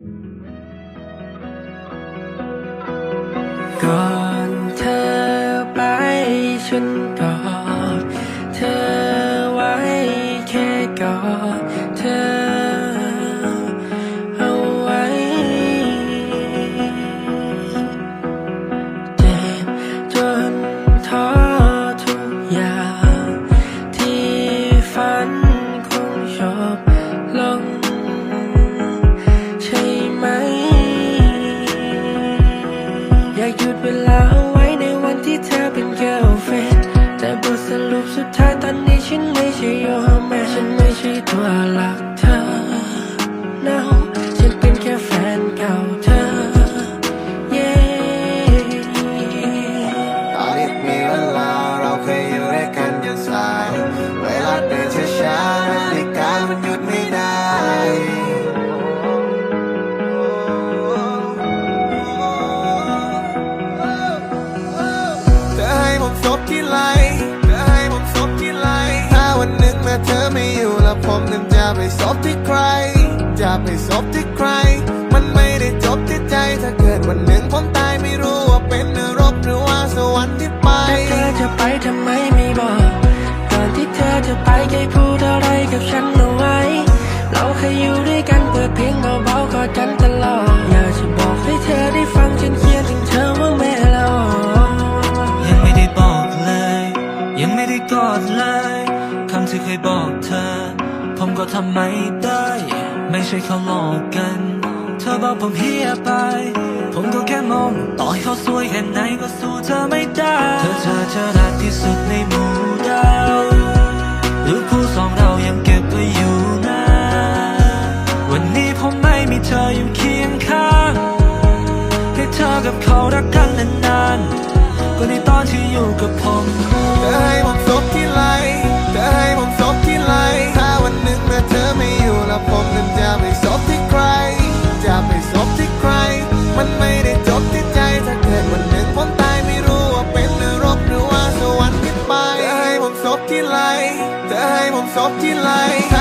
ก่ ไม่ มนั้นจะไปซบที่ใคร จะไปซบที่ใคร มันไม่ได้จบที่ใจ ถ้าเกิดวันหนึ่งผมตายไม่รู้ว่าเป็นนรกหรือว่าสวรรค์ที่ไปแต่เธอจะไปทำไมไม่บอกก่อนที่เธอจะไปแกพูดอะไรกับฉันเอาไว้ เราเคยอยู่ด้วยกันเปิดเพลงเบาๆกอดกันตลอดอยากจะบอกให้เธอได้ฟังฉันเขียนถึงเธอว่าแม่ละออยังไม่ได้บอกเลย ยังไม่ได้กอดเลยคำที่เคยบอกเธอ ผมก็ทำไม่ได้ ไม่ใช่เขาหลอกกัน เธอบอกผมเฮียไป ผมก็แค่มองต่อให้เขาสวยแค่ไหนก็สู้เธอไม่ได้ เธอเธอเธอรักที่สุดในหมู่ดาวหรูปคู่สองเรายังเก็บไว้อยู่นะ วันนี้ผมไม่มีเธออยู่เคียงข้างให้เธอกับเขารักกัน เธอให้ผมซบที่ไหล